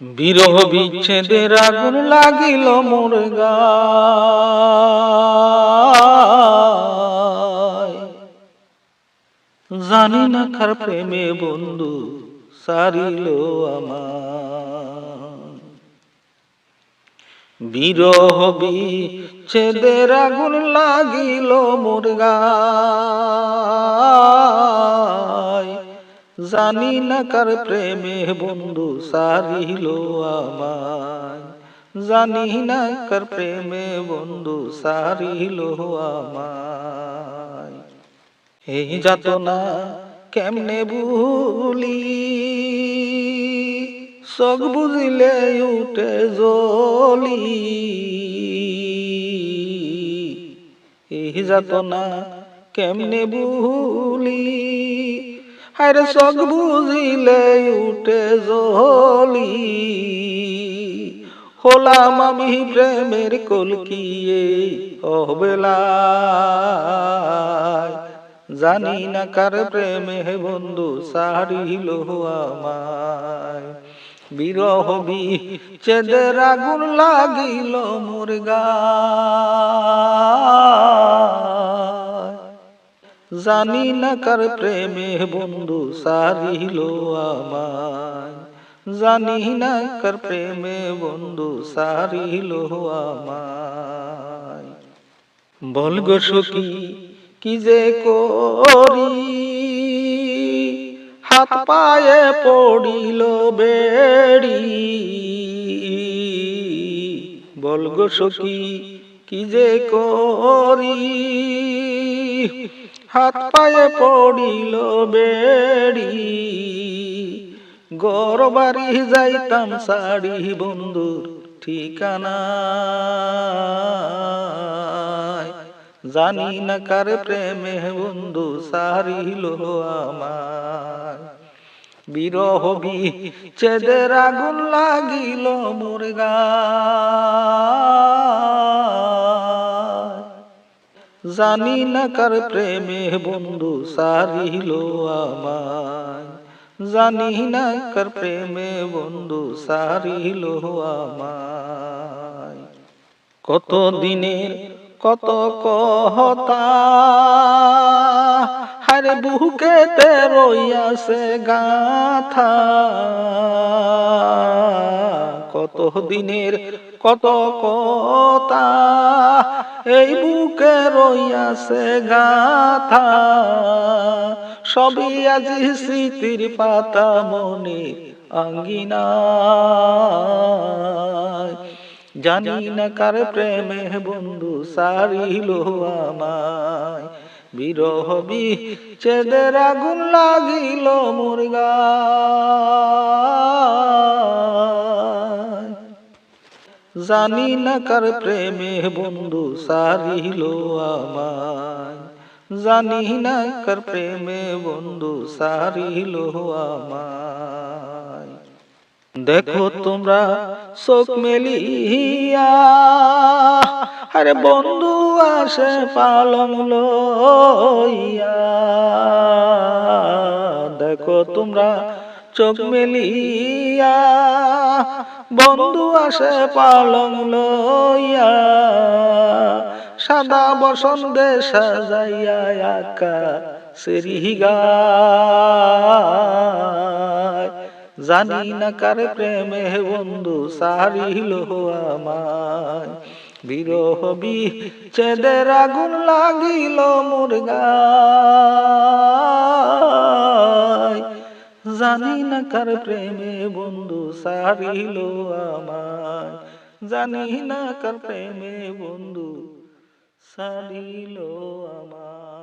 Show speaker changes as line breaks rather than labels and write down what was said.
বিরহ বিচ্ছেদের আগুন লাগিল। জানি না কার প্রেমে বন্ধু সারিল আমার বিরহ বিচ্ছেদের আগুন লাগিল মোর গায়। জানি না কার প্রেমে বন্ধু সারিল আমায়। জানি না কার প্রেমে বন্ধু সারিল আমায়। এই যাতনা কেমনে ভুলি? সব বুঝিলে উঠে জলি এই যাতনা কেমনে ভুলি? হায়রে সব বুঝিলে উঠে জলি। হলাম আমি প্রেমের কলকিয়ে অবেলায়। জানি না কার প্রেমে বন্ধু সারিল আমায়। বিরহ বিচ্ছেদের আগুন লাগিল মুরগা। জানি না কার প্রেমে বন্ধু সারিল আমায়। জানি না কার প্রেমে বন্ধু সারিল আমায়। বল গো সখী, কি যে করি? হাত পায়ে পড়িল বেড়ি। বল গো সখী, কি যে করি? হাত পায়ে পড়িল বেড়ি। গর বাড়ি যাইতাম সাড়ি বন্ধুর ঠিকানা। জানি না কার প্রেমে বন্ধু সারিল আমায়। বিরহ বিচ্ছেদের আগুন লাগিল মুরগা জানি না কার প্রেমে বন্ধু সারিল আমায়। জানি না কার প্রেমে বন্ধু সারিল আমায়। কত দিনের, কত কহতা। হারে বুকেতে রইয়াছে গাথা। কত দিনের কত কথা, এই বুকে রইয়াছে গাথা। সবই আজি স্মৃতির পাতা মনে আঙ্গিনা। জানি না কার প্রেমে বন্ধু সারিল আমায়। বিরহ বিচ্ছেদের আগুন লাগিল মুরগা জানি না কার প্রেমে বন্ধু সারিল আমায়। জানি না কার প্রেমে বন্ধু সারিল আমায়। দেখো তোমরা চোখ মেলিয়া, আরে বন্ধু আসে পালং লইয়া। দেখো তোমরা চোখ মেলিয়া বন্ধু আসে পালং লইয়া, সাদা বসন্দে সাজাইয়া আকা সেরিগায়। জানি না কার প্রেমে বন্ধু সারিল আমায় বিরহ বিচ্ছেদের আগুন লাগিল মুরগা জানি না কার প্রেমে বন্ধু সারিল আমায়। জানি না কার প্রেমে বন্ধু সারিল আমায়।